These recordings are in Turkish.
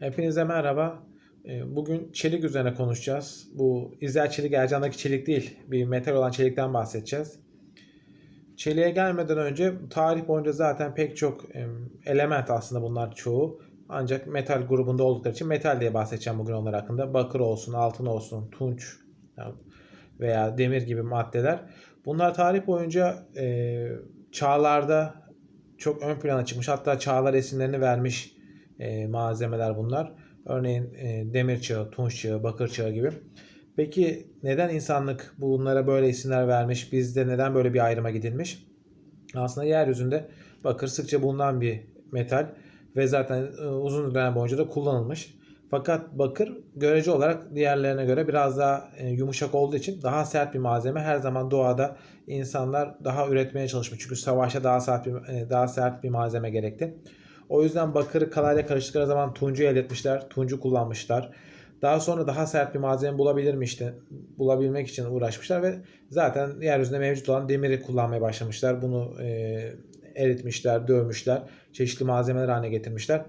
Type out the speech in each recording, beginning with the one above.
Hepinize merhaba. Ee, Bugün çelik üzerine konuşacağız. Bu İzel Çelik Ercan'daki çelik değil, bir metal olan çelikten bahsedeceğiz. Çeliğe gelmeden önce tarih boyunca zaten pek çok em, element aslında bunlar çoğu. Ancak metal grubunda oldukları için metal diye bahsedeceğim bugün onlar hakkında. Bakır olsun, altın olsun, tunç veya demir gibi maddeler. Bunlar tarih boyunca e, çağlarda çok ön plana çıkmış. Hatta çağlar esinlerini vermiş e, malzemeler bunlar. Örneğin e, demir çağı, tunç çağı, bakır çağı gibi. Peki neden insanlık bunlara böyle isimler vermiş? Bizde neden böyle bir ayrıma gidilmiş? Aslında yeryüzünde bakır sıkça bulunan bir metal ve zaten e, uzun dönem boyunca da kullanılmış. Fakat bakır görece olarak diğerlerine göre biraz daha e, yumuşak olduğu için daha sert bir malzeme. Her zaman doğada insanlar daha üretmeye çalışmış. Çünkü savaşta daha sert bir, daha sert bir malzeme gerekti. O yüzden bakırı kalayla karıştıkları zaman tuncu elde etmişler. Tuncu kullanmışlar. Daha sonra daha sert bir malzeme bulabilir mi işte bulabilmek için uğraşmışlar ve zaten yeryüzünde mevcut olan demiri kullanmaya başlamışlar. Bunu e, eritmişler, dövmüşler, çeşitli malzemeler haline getirmişler.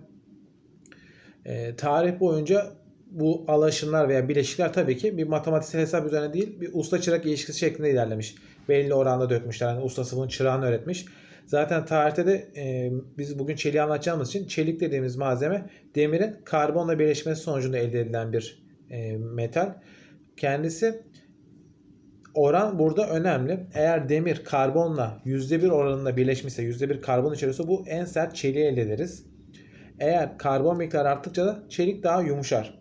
E, tarih boyunca bu alaşımlar veya bileşikler tabii ki bir matematiksel hesap üzerine değil bir usta çırak ilişkisi şeklinde ilerlemiş. Belli oranda dökmüşler. Yani ustası bunun çırağını öğretmiş. Zaten tarihte de e, biz bugün çeliği anlatacağımız için çelik dediğimiz malzeme demirin karbonla birleşmesi sonucunda elde edilen bir e, metal. Kendisi oran burada önemli. Eğer demir karbonla %1 oranında birleşmişse %1 karbon içeriyorsa bu en sert çeliği elde ederiz. Eğer karbon miktarı arttıkça da çelik daha yumuşar.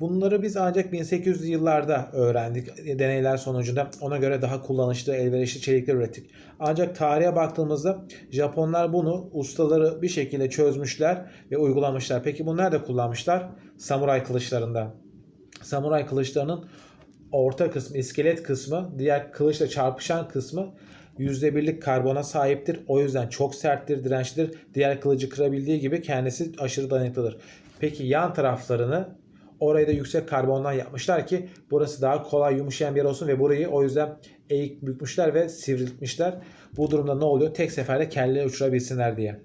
Bunları biz ancak 1800'lü yıllarda öğrendik. Deneyler sonucunda ona göre daha kullanışlı, elverişli çelikler ürettik. Ancak tarihe baktığımızda Japonlar bunu ustaları bir şekilde çözmüşler ve uygulamışlar. Peki bunu nerede kullanmışlar? Samuray kılıçlarında. Samuray kılıçlarının orta kısmı, iskelet kısmı, diğer kılıçla çarpışan kısmı %1'lik karbona sahiptir. O yüzden çok serttir, dirençlidir. Diğer kılıcı kırabildiği gibi kendisi aşırı dayanıklıdır. Peki yan taraflarını Orayı da yüksek karbondan yapmışlar ki burası daha kolay yumuşayan bir yer olsun ve burayı o yüzden eğik bükmüşler ve sivriltmişler. Bu durumda ne oluyor? Tek seferde kelleyi uçurabilsinler diye.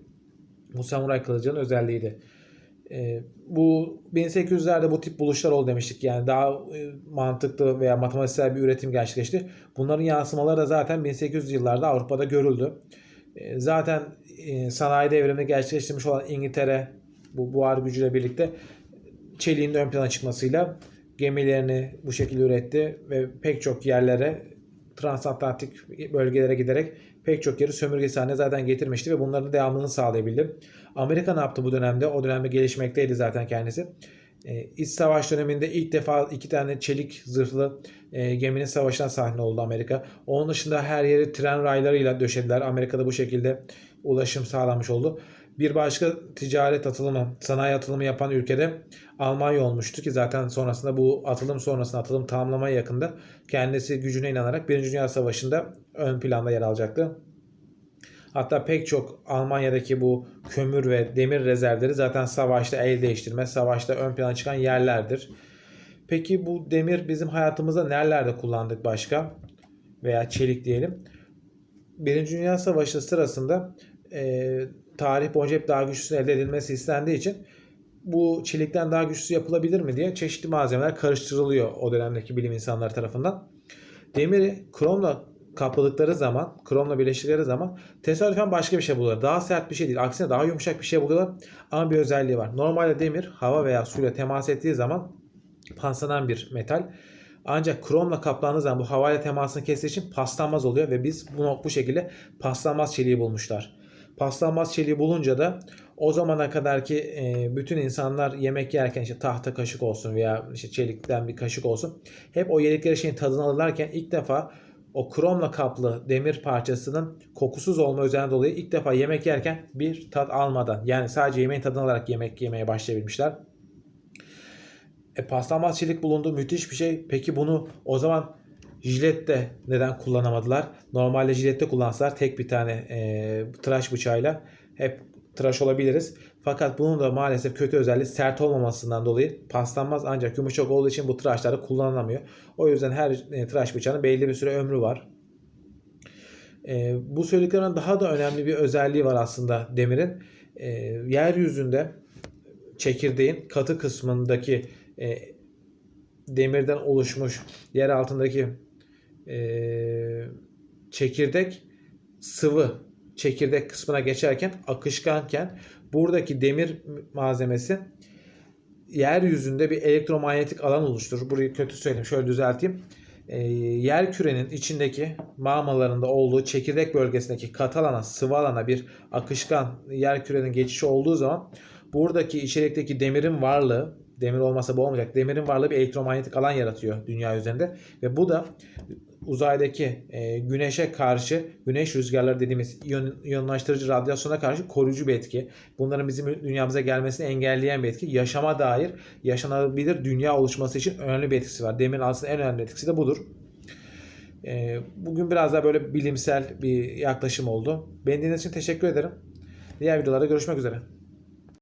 Bu samuray kılıcının özelliğiydi. Ee, bu 1800'lerde bu tip buluşlar oldu demiştik. Yani daha e, mantıklı veya matematiksel bir üretim gerçekleşti. Bunların yansımaları da zaten 1800 yıllarda Avrupa'da görüldü. Ee, zaten e, sanayi devrimini gerçekleştirmiş olan İngiltere bu buhar gücüyle birlikte çeliğin ön plana çıkmasıyla gemilerini bu şekilde üretti ve pek çok yerlere transatlantik bölgelere giderek pek çok yeri sömürgesi haline zaten getirmişti ve bunların devamlılığını sağlayabildi. Amerika ne yaptı bu dönemde? O dönemde gelişmekteydi zaten kendisi. Ee, İç savaş döneminde ilk defa iki tane çelik zırhlı e, geminin savaşına sahne oldu Amerika. Onun dışında her yeri tren raylarıyla döşediler. Amerika'da bu şekilde ulaşım sağlanmış oldu. Bir başka ticaret atılımı, sanayi atılımı yapan ülkede Almanya olmuştu ki zaten sonrasında bu atılım sonrasında atılım tamamlamaya yakında kendisi gücüne inanarak 1. Dünya Savaşı'nda ön planda yer alacaktı. Hatta pek çok Almanya'daki bu kömür ve demir rezervleri zaten savaşta el değiştirme, savaşta ön plana çıkan yerlerdir. Peki bu demir bizim hayatımızda nerelerde kullandık başka? Veya çelik diyelim. Birinci Dünya Savaşı sırasında e, tarih boyunca hep daha güçlüsü elde edilmesi istendiği için bu çelikten daha güçlü yapılabilir mi diye çeşitli malzemeler karıştırılıyor o dönemdeki bilim insanları tarafından. Demiri kromla kapladıkları zaman, kromla birleştirdikleri zaman tesadüfen başka bir şey buluyorlar. Daha sert bir şey değil. Aksine daha yumuşak bir şey buluyorlar. Ama bir özelliği var. Normalde demir hava veya suyla temas ettiği zaman paslanan bir metal. Ancak kromla kaplandığı zaman bu havayla temasını kestiği için paslanmaz oluyor ve biz bunu bu şekilde paslanmaz çeliği bulmuşlar. Paslanmaz çeliği bulunca da o zamana kadar ki e, bütün insanlar yemek yerken işte tahta kaşık olsun veya işte çelikten bir kaşık olsun hep o yedikleri şeyin tadını alırlarken ilk defa o kromla kaplı demir parçasının kokusuz olma özelliğinden dolayı ilk defa yemek yerken bir tat almadan yani sadece yemeğin tadını alarak yemek yemeye başlayabilmişler. E, paslanmaz çelik bulundu müthiş bir şey. Peki bunu o zaman jilette neden kullanamadılar? Normalde jilette kullansalar tek bir tane e, tıraş bıçağıyla hep tıraş olabiliriz. Fakat bunun da maalesef kötü özelliği sert olmamasından dolayı paslanmaz ancak yumuşak olduğu için bu tıraşlarda kullanılamıyor. O yüzden her e, tıraş bıçağının belli bir süre ömrü var. E, bu söylediklerimden daha da önemli bir özelliği var aslında demirin. E, yeryüzünde çekirdeğin katı kısmındaki e, demirden oluşmuş yer altındaki e, çekirdek sıvı çekirdek kısmına geçerken akışkanken buradaki demir malzemesi yeryüzünde bir elektromanyetik alan oluşturur. Burayı kötü söyleyeyim. Şöyle düzelteyim. E, yer kürenin içindeki mağmalarında olduğu çekirdek bölgesindeki katı alana, sıvı alana bir akışkan yer kürenin geçişi olduğu zaman buradaki içerikteki demirin varlığı, demir olmasa bu olmayacak. Demirin varlığı bir elektromanyetik alan yaratıyor dünya üzerinde ve bu da uzaydaki e, güneşe karşı güneş rüzgarları dediğimiz iyon, iyonlaştırıcı radyasyona karşı koruyucu bir etki. Bunların bizim dünyamıza gelmesini engelleyen bir etki. Yaşama dair yaşanabilir dünya oluşması için önemli bir etkisi var. Demirin aslında en önemli etkisi de budur. E, bugün biraz daha böyle bilimsel bir yaklaşım oldu. Beni dinlediğiniz için teşekkür ederim. Diğer videolarda görüşmek üzere.